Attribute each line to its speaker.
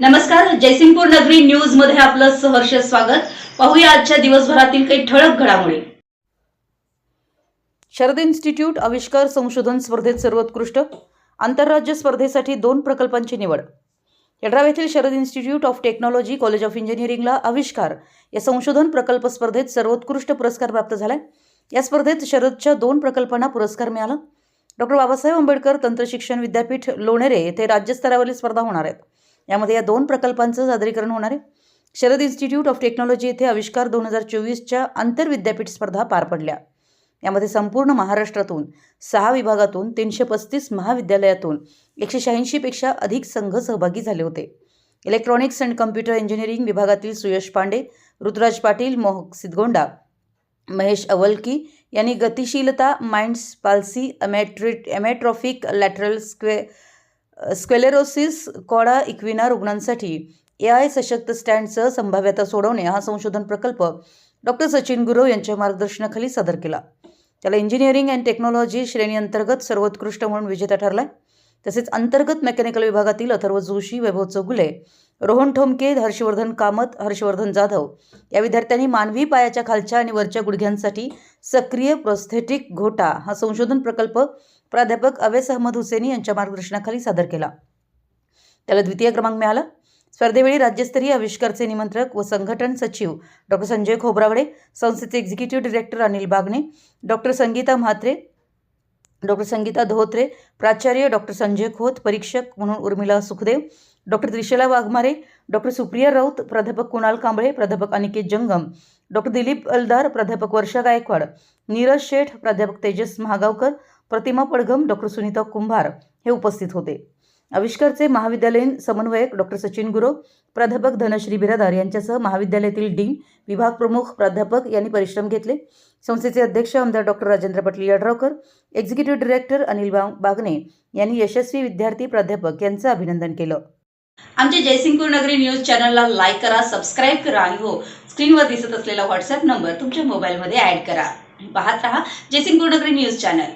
Speaker 1: नमस्कार जयसिंगपूर नगरी न्यूजमध्ये आपलं सहर्ष स्वागत. पाहूया आजच्या दिवसभरातील काही ठळक घडामोडी.
Speaker 2: शरद इन्स्टिट्यूट आविष्कार संशोधन स्पर्धेत सर्वोत्कृष्ट आंतरराज्य स्पर्धेसाठी दोन प्रकल्पांची निवड. यड्राव येथील Sharad institute of technology college of इंजिनिअरिंगला आविष्कार. या संशोधन प्रकल्प स्पर्धेत सर्वोत्कृष्ट पुरस्कार प्राप्त झालाय. या स्पर्धेत शरदच्या दोन प्रकल्पांना पुरस्कार मिळाला. डॉक्टर बाबासाहेब आंबेडकर तंत्रशिक्षण विद्यापीठ लोणेरे येथे राज्यस्तरावरील स्पर्धा होणार आहेत. यामध्ये या दोन प्रकल्पांचं सादरीकरण होणार आहे. शरद इन्स्टिट्यूट ऑफ टेक्नॉलॉजी येथे आविष्कार दोन हजार चोवीसच्या आंतरविद्यापीठ स्पर्धा पार पडल्या. यामध्ये संपूर्ण महाराष्ट्रातून सहा विभागातून तीनशे पस्तीस महाविद्यालयातून एकशे शहाऐंशीपेक्षा अधिक संघ सहभागी झाले होते. इलेक्ट्रॉनिक्स अँड कम्प्युटर इंजिनिअरिंग विभागातील सुयश पांडे ऋतुराज पाटील मोहक सिद्धगोंडा महेश अवलकी यांनी गतिशीलता माइंड्स पाल्सी अमॅट्रिट एमॅट्रॉफिक लॅटरल स्क्वे स्क्वेलेरोसिस कॉडा इक्विना रुग्णांसाठी ए आय सशक्त स्टँडसह संभाव्यता सोडवणे हा संशोधन प्रकल्प डॉक्टर सचिन गुरव यांच्या मार्गदर्शनाखाली सादर केला. त्याला इंजिनिअरिंग अँड टेक्नॉलॉजी श्रेणीअंतर्गत सर्वोत्कृष्ट म्हणून विजेता ठरलाय. तसेच अंतर्गत मेकॅनिकल विभागातील अथर्व जोशी वैभव चौगुले रोहन ठोमके हर्षवर्धन कामत हर्षवर्धन जाधव या विद्यार्थ्यांनी मानवी पायाच्या खालच्या आणि वरच्या गुडघ्यांसाठी सक्रिय प्रोस्थेटिक घोटा हा संशोधन प्रकल्प प्राध्यापक अवेस अहमद हुसेनी यांच्या मार्गदर्शनाखाली सादर केला. त्याला द्वितीय क्रमांक मिळाला. स्पर्धेवेळी राज्यस्तरीय आविष्कारचे निमंत्रक व संघटन सचिव डॉक्टर संजय खोबरावडे संस्थेचे executive director Anil Bagne doctor Sangeeta Mhatre doctor Sangeeta Dhotre प्राचार्य डॉक्टर संजय खोत परीक्षक म्हणून उर्मिला सुखदेव डॉक्टर त्रिशला वाघमारे डॉक्टर सुप्रिया राऊत प्राध्यापक कुणाल कांबळे प्राध्यापक अनिकेत जंगम डॉक्टर दिलीप अलदार प्राध्यापक वर्षा गायकवाड नीरज शेठ प्राध्यापक तेजस महागावकर प्रतिमा पडघम डॉक्टर सुनीता कुंभार हे उपस्थित होते. आविष्कारचे महाविद्यालयीन समन्वयक डॉक्टर सचिन गुरव प्राध्यापक धनश्री बिरादार यांच्यासह महाविद्यालयातील डीन विभाग प्रमुख प्राध्यापक यांनी परिश्रम घेतले. संस्थेचे अध्यक्ष आमदार doctor Rajendra Patil Yadravkar executive director Anil Bagne यांनी यशस्वी विद्यार्थी प्राध्यापक यांचं अभिनंदन केलं.
Speaker 1: आमच्या जयसिंगपूर नगरी न्यूज चॅनलला लाईक करा सबस्क्राईब करा आणि हो स्क्रीनवर दिसत असलेला व्हॉट्सअप नंबर तुमच्या मोबाईलमध्ये ऍड करा. पाहत रहा जयसिंगपूर नगरी न्यूज चॅनल.